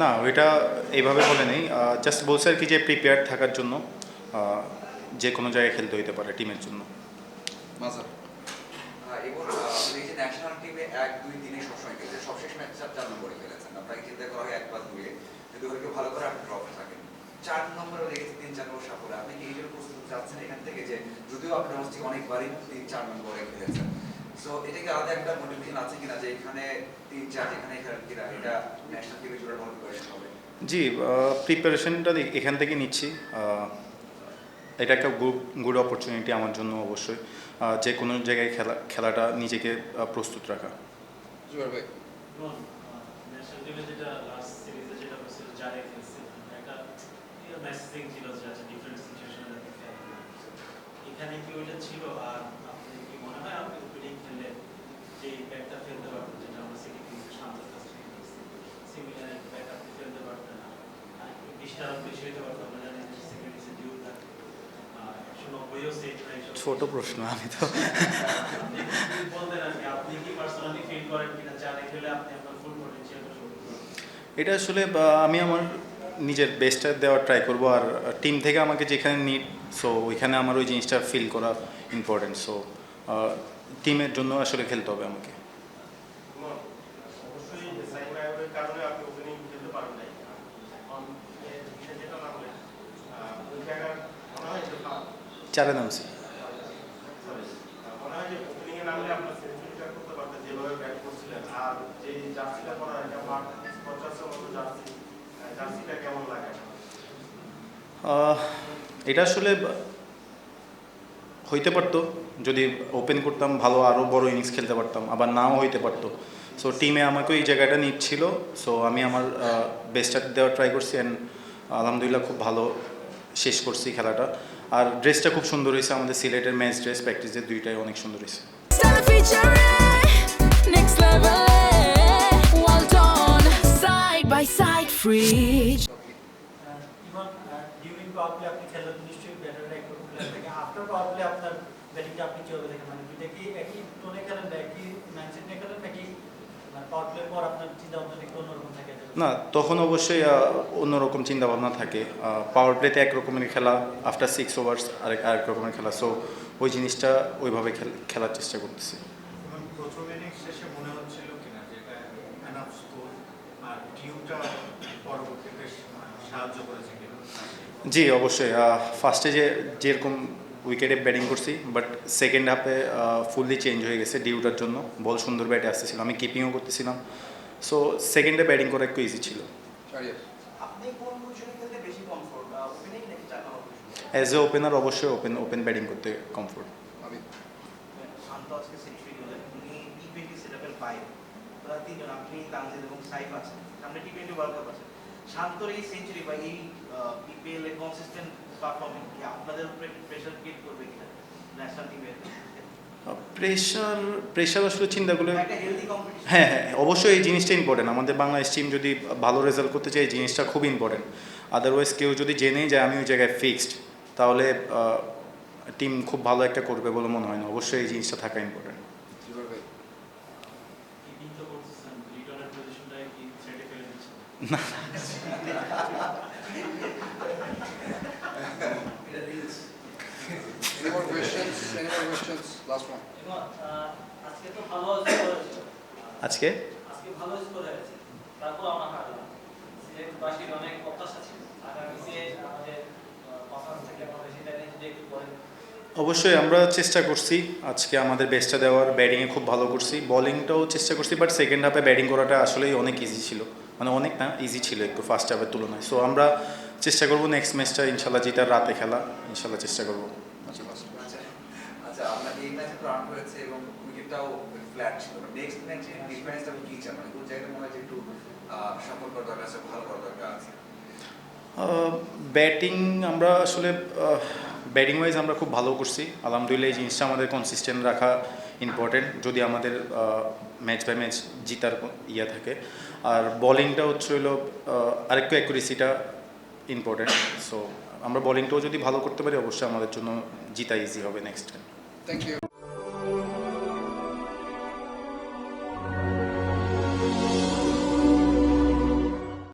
না ওইটা এইভাবে বলে নেই। জাস্ট বলছে আর কি যে প্রিপেয়ার থাকার জন্য যে কোনো জায়গায় খেলতে হইতে পারে টিমের জন্য। আপনি হয় ভালো করে আপনি ড্রপে থাকেন। চার নম্বরে লেগেছে তিন চার নম্বর সাফল্য। আপনি কি এই জন্য প্রস্তুত যাচ্ছেন এখান থেকে যে যদিও আপনি ডোমেস্টিক অনেকবারই তিন চার নম্বরে খেলেছেন। সো এটা কি আলাদা একটা মোটিভেশন আছে কিনা যে এখানে তিন চার এখানে খেলেন কিনা এটা ন্যাশনাল টিমে জোড়া ভালো প্রিপারেশন হবে। জি প্রিপারেশনটা এখান থেকে নিচ্ছি। এটা একটা গুড গুড অপরচুনিটি আমার জন্য অবশ্যই। যে কোনো জায়গায় খেলা খেলাটা নিজেকে প্রস্তুত রাখা। জুয়ার ভাই। এবং ন্যাশনাল টিমে যেটা লাস্ট সিরিজে যেটা হয়েছিল যারে খেলছে একটা মেসেজিং ছিল যে আচ্ছা ডিফারেন্ট সিচুয়েশনে এখানে কি ওইটা ছিল? আর আপনি কি মনে হয় আপনি ওপেনিং খেললে যে ব্যাকটা ফেলতে পারতেন যেটা আমরা সেকেন্ড ইনিংসে শান্ত কাছ থেকে দেখছি সিমিলার ব্যাক আপনি ফেলতে পারতেন না আর একটু বেশি হতে পারতো আমরা জানি যে সেকেন্ড ইনিংসে ডিউ থাকে একশো নব্বইও সেট নাই ছোট প্রশ্ন আমি তো বলতেন আর কি আপনি কি পার্সোনালি ফিল করেন কিনা জানে খেলে আপনি আপনার ফুল পটেনশিয়ালটা শো করতে পারবেন এটা আসলে আমি আমার নিজের বেস্টটা দেওয়ার ট্রাই করব আর টিম থেকে আমাকে যেখানে নিড সো ওইখানে আমার ওই জিনিসটা ফিল করা ইম্পর্টেন্ট সো টিমের জন্য আসলে খেলতে হবে আমাকে। চারে নামছি। এটা মাঠ হইতে পারতো, যদি ওপেন করতাম, ভালো আরও বড় ইনিংস খেলতে পারতাম, আবার নাও হইতে পারতো। সো টিমে আমাকে এই জায়গাটা নিচ্ছিল। সো আমি আমার বেস্টটা দেওয়ার ট্রাই করছি অ্যান্ড আলহামদুলিল্লাহ খুব ভালো শেষ করছি খেলাটা। আর ড্রেসটা খুব সুন্দর হয়েছে, আমাদের সিলেটের ম্যাচ ড্রেস প্র্যাকটিসের দুইটাই অনেক সুন্দর হয়েছে। প্লে আপনার ব্যাটিংটা আপনি কীভাবে দেখেন মানে দুইটা কি একই টোনে খেলেন বা একই মাইন্ডসেট নিয়ে খেলেন নাকি পাওয়ার প্লে পর আপনার চিন্তা ভাবনা একটু থাকে? না তখন অবশ্যই অন্যরকম চিন্তাভাবনা থাকে। পাওয়ার প্লেতে এক রকমের খেলা আফটার সিক্স ওভার্স আরেক আরেক রকমের খেলা। সো ওই জিনিসটা ওইভাবে খেলার চেষ্টা করতেছি। মনে হচ্ছিল কিনা যে এটা এনাফ স্কোর আর ডিউটা পরবর্তীতে সাহায্য করেছে কিনা? জি অবশ্যই। ফার্স্টে যে যেরকম উইকেটে ব্যাটিং করছি বাট সেকেন্ড হাফে ফুললি চেঞ্জ হয়ে গেছে ডিউটার জন্য। বল সুন্দর ব্যাটে আসতেছিল আমি কিপিংও করতেছিলাম। সো সেকেন্ডে ব্যাটিং করা একটু ইজি ছিল। কমফোর্ট অ্যাজ এ ওপেনার অবশ্যই ওপেন ওপেন ব্যাটিং করতে কমফোর্ট আমি শান্ত আজকে সেঞ্চুরি করলেন উনি টি টোয়েন্টি সেট আপের বাইরে ওরা তিনজন আপনি তানজিদ এবং সাইফ আছেন। সামনে টি টোয়েন্টি ওয়ার্ল্ড কাপ আছে। শান্তর এই সেঞ্চুরি বা এই বিপিএল এ কনসিস্টেন্ট পারফরমেন্স কি আপনাদের উপরে প্রেশার ক্রিয়েট করবে কিনা ন্যাশনাল টিমের প্রেশার প্রেশার আসলে চিন্তা করলে একটা হেলদি কম্পিটিশন হ্যাঁ হ্যাঁ অবশ্যই এই জিনিসটা ইম্পর্টেন্ট আমাদের বাংলাদেশ টিম যদি ভালো রেজাল্ট করতে চায় এই জিনিসটা খুব ইম্পর্টেন্ট আদারওয়াইজ কেউ যদি জেনেই যায় আমি ওই জায়গায় ফিক্সড তাহলে টিম খুব ভালো একটা করবে বলে মনে হয় না। অবশ্যই এই জিনিসটা থাকা ইম্পর্টেন্ট জুয়ার ভাই কিপিং তো করতেছেন রিটার্নের পজিশনটা কি সেটে ফেলে দিচ্ছেন এটা reels Any more questions? Any more questions? Last one. আজকে অবশ্যই, আমরা চেষ্টা করছি আজকে আমাদের বেস্টটা দেওয়ার ব্যাটিংয়ে খুব ভালো করছি বলিংটাও চেষ্টা করছি বাট সেকেন্ড হাফে ব্যাটিং করাটা আসলেই অনেক ইজি ছিল মানে অনেক না ইজি ছিল একটু ফার্স্ট হাফের তুলনায়। সো আমরা চেষ্টা করব নেক্সট ম্যাচটা ইনশাল্লাহ জিতার রাতে খেলা ইনশাল্লাহ চেষ্টা করব। আচ্ছা. আচ্ছা আচ্ছা। চান? মানে ব্যাটিং আমরা আসলে ব্যাটিং ওয়াইজ আমরা খুব ভালো করছি। আলহামদুলিল্লাহ এই জিনিসটা আমাদের কনসিস্টেন্ট রাখা ইম্পর্টেন্ট যদি আমাদের ম্যাচ বাই ম্যাচ জিতার ইয়ে থাকে আর বলিংটা হচ্ছে হলো আরেকটু অ্যাকুরেসিটা ইম্পর্টেন্ট সো আমরা বলিংটাও যদি ভালো করতে পারি, অবশ্যই আমাদের জন্য জিতা ইজি হবে নেক্সট টাইম থ্যাংক you.